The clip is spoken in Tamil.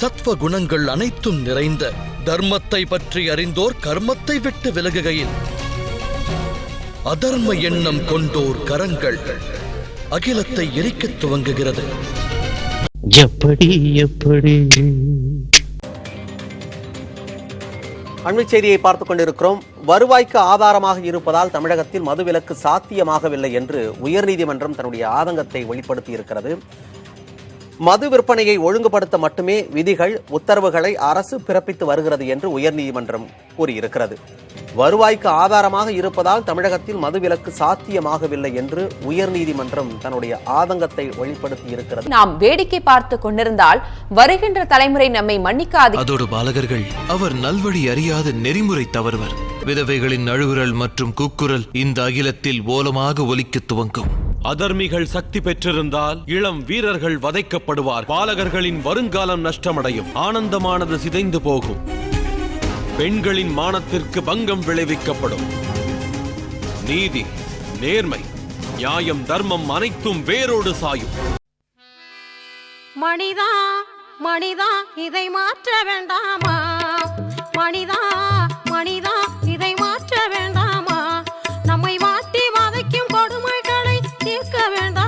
சத்வ குணங்கள் அனைத்தும் நிறைந்த தர்மத்தை பற்றி அறிந்தோர் கர்மத்தை விட்டு விலகுகையில். அதர்ம எண்ணம் கொண்டோர் கரங்கள் அகிலத்தை எரிக்கத் துவங்குகிறது. எப்படி எப்படி? அண்மைச் செய்தியை பார்த்துக் கொண்டிருக்கிறோம். வருவாய்க்கு ஆதாரமாக இருப்பதால் தமிழகத்தில் மதுவிலக்கு சாத்தியமாகவில்லை என்று உயர்நீதிமன்றம் தன்னுடைய ஆதங்கத்தை வெளிப்படுத்தி இருக்கிறது மது விற்பனையை ஒழுங்குபடுத்த மட்டுமே விதிகள் உத்தரவுகளை அரசு பிறப்பித்து வருகிறது என்று உயர்நீதிமன்றம் கூறியிருக்கிறது. வருவாய்க்கு ஆதாரமாக இருப்பதால் தமிழகத்தில் மதுவிலக்கு சாத்தியமாகவில்லை என்று உயர்நீதிமன்றம் தன்னுடைய ஆதங்கத்தை வெளிப்படுத்தி இருக்கிறது நாம் வேடிக்கை பார்த்து கொண்டிருந்தால் வருகின்ற தலைமுறை நம்மை மன்னிக்காது. அதோடு பாலகர்கள் அவர் நல்வழி அறியாத நெறிமுறை தவறுவர். விதவைகளின் அழுகுரல் மற்றும் கூக்குரல் இந்த அகிலத்தில் ஓலமாக ஒலிக்கத் துவங்கும். அதர்மிகள் சக்தி பெற்றிருந்தால் இளம் வீரர்கள் வதைக்கப்படுவார். பாலகர்களின் வருங்காலம் நஷ்டமடையும். ஆனந்தமானது சிதைந்து போகும். பெண்களின் மானத்திற்கு பங்கம் விளைவிக்கப்படும். நீதி நேர்மை நியாயம் தர்மம் அனைத்தும் வேரோடு சாயும். மனிதா மனிதா இதை மாற்ற வேண்டாமா? மனிதா இருக்க வேண்டாம்